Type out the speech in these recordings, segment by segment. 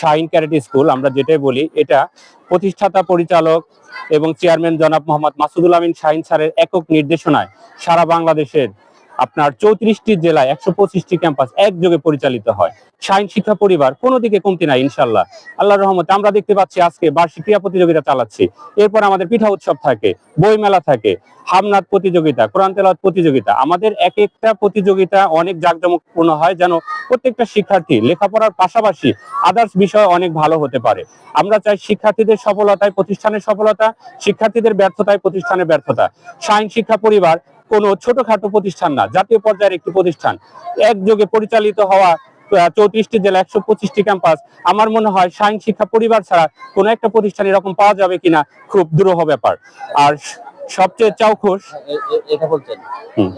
Shahin carat school, আমরা যেটাই বলি, এটা প্রতিষ্ঠাতা পরিচালক এবং চেয়ারম্যান জনাব মোহাম্মদ মাসুদুল আমিন শাহিন স্যারের একক নির্দেশনায় সারা বাংলাদেশের আপনার চৌত্রিশটি জেলায় একশো পঁচিশটি ক্যাম্পাস একযোগে পরিচালিত হয়। শাহিন শিক্ষা পরিবার, কোনো দিকে কমতি নাই ইনশাল্লাহ আল্লাহ রহমতে আমরা দেখতে পাচ্ছি আজকে বার্ষিক ক্রিয়া প্রতিযোগিতা চালাচ্ছি। এরপর আমাদের পিঠা উৎসব থাকে বই মেলা থাকে হামনাথ প্রতিযোগিতা, কোরআন তেলাওয়াত প্রতিযোগিতা। আমাদের এক একটা প্রতিযোগিতা অনেক জাঁকজমকপূর্ণ হয়, যেন প্রত্যেকটা শিক্ষার্থী লেখাপড়ার পাশাপাশি আদার্স বিষয় অনেক ভালো হতে পারে। আমরা চাই শিক্ষার্থীদের সফলতায় প্রতিষ্ঠানের সফলতা, শিক্ষার্থীদের ব্যর্থতায় প্রতিষ্ঠানের ব্যর্থতা। শাহিন শিক্ষা পরিবার কোনো ছোটখাটো প্রতিষ্ঠান না, জাতীয় পর্যায়ের একটি প্রতিষ্ঠান। একযোগে পরিচালিত হওয়া চৌত্রিশটি জেলা, একশো পঁচিশটি ক্যাম্পাস। আমার মনে হয় সাইন শিক্ষা পরিবার ছাড়া কোনো একটা প্রতিষ্ঠান এরকম পাওয়া যাবে কিনা খুব দুরূহ ব্যাপার। আর সবচেয়ে এ- এ- এটা বলছেন।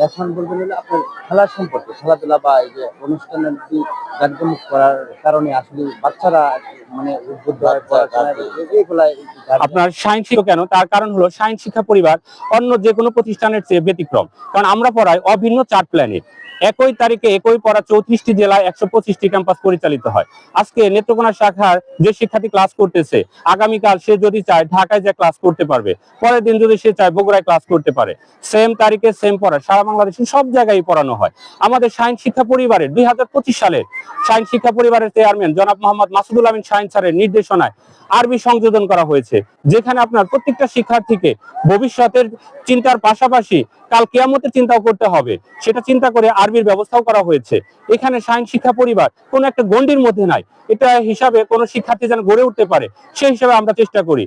এখন বলবেন হলো আপনার খেলা সম্পর্কে খেলাধুলা বা এই যে অনুষ্ঠানের কি কার্যক্রম করার কারণে আসলে বাচ্চারা মানে উদ্বুদ্ধ হয় এগুলা আপনার সায়েন্স শিক্ষা কেন? তার কারণ হলো সায়েন্স শিক্ষা পরিবার অন্য যে কোনো প্রতিষ্ঠানের চেয়ে ব্যতিক্রম। কারণ আমরা পড়াই অভিন্ন চার প্ল্যানে একই তারিখে একই পড়া চৌত্রিশটি জেলায় একশো পঁচিশটি ক্যাম্পাস পরিচালিত হয়। আজকে নেত্রকোনা শাখার যে শিক্ষার্থী ক্লাস করতেছে, আগামীকাল সে যদি চায় ঢাকায় যে ক্লাস করতে পারবে, পরের দিন যদি সে চায় বগুড়ায় ক্লাস করতে পারে। সেম তারিখে সেম পড়া, সারা বাংলাদেশে সব জায়গায় পড়ানো হয়। আমাদের সায়েন্স শিক্ষা পরিবারের দুই হাজার পঁচিশ সালের সায়েন্স শিক্ষা পরিবারের চেয়ারম্যান জনাব মোহাম্মদ মাসুদুল আমিন সায়েন্স স্যারের নির্দেশনায় আরবি সংযোজন করা হয়েছে, যেখানে আপনার প্রত্যেকটা শিক্ষার্থীকে ভবিষ্যতের চিন্তার পাশাপাশি কাল কেয়ামতের চিন্তাও করতে হবে। সেটা চিন্তা করে আরবির ব্যবস্থাও করা হয়েছে। এখানে সায়েন্স শিক্ষা পরিবার কোনো একটা গণ্ডির মধ্যে নাই। এটা হিসাবে কোনো শিক্ষার্থী যেন গড়ে উঠতে পারে, সেই হিসাবে আমরা চেষ্টা করি।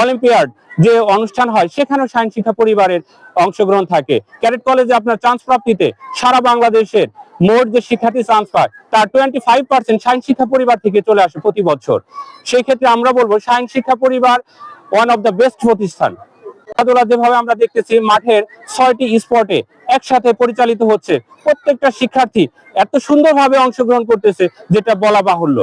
অলিম্পিয়াড যে অনুষ্ঠান হয়, সেখানেও সায়েন্স শিক্ষা পরিবারের অংশগ্রহণ থাকে। ক্যাডেট কলেজে আপনার চান্স প্রাপ্তিতে সারা বাংলাদেশের মোট যে শিক্ষার্থী চান্স পায় তার টোয়েন্টি ফাইভ পার্সেন্ট সায়েন্স শিক্ষা পরিবার থেকে চলে আসে প্রতি বছর। সেই ক্ষেত্রে আমরা বলব সায়েন্স শিক্ষা পরিবার ওয়ান অফ দ্য বেস্ট প্রতিষ্ঠান। খেলাধুলা যেভাবে আমরা দেখতেছি মাঠের ছয়টি স্পটে একসাথে পরিচালিত হচ্ছে, প্রত্যেকটা শিক্ষার্থী এত সুন্দরভাবে অংশগ্রহণ করতেছে যেটা বলা বাহুল্য।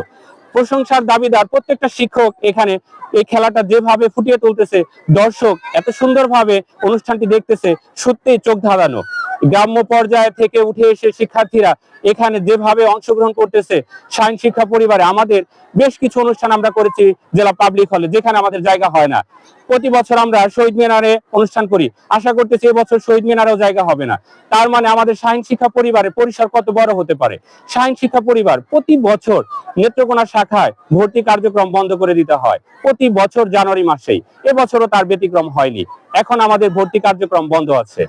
প্রশংসার দাবিদার প্রত্যেকটা শিক্ষক এখানে এই খেলাটা যেভাবে ফুটিয়ে তুলতেছে, দর্শক এত সুন্দরভাবে অনুষ্ঠানটি দেখতেছে, সত্যিই চোখ ধাঁধানো। গ্রাম্য পর্যায়ে থেকে উঠে এসে শিক্ষার্থীরা এখানে যেভাবে অংশগ্রহণ করতেছে সায়েন্স শিক্ষা পরিবারে আমাদের বেশ কিছু অনুষ্ঠান আমরা করেছি জেলা পাবলিক হলে যেখানে আমাদের জায়গা হয় না। প্রতি বছর আমরা শহীদ মিনারে অনুষ্ঠান করি। আশা করতেছি এবছর শহীদ মিনারেও জায়গা হবে না। তার মানে আমাদের সায়েন্স শিক্ষা পরিবারের পরিসর কত বড় হতে পারে? সায়েন্স শিক্ষা পরিবার প্রতি বছর নেত্রকোনা শাখায় ভর্তি কার্যক্রম বন্ধ করে দিতে হয়, প্রতি বছর জানুয়ারি মাসেই। এবছরও তার ব্যতিক্রম হয়নি। এখন আমাদের ভর্তি কার্যক্রম বন্ধ আছে।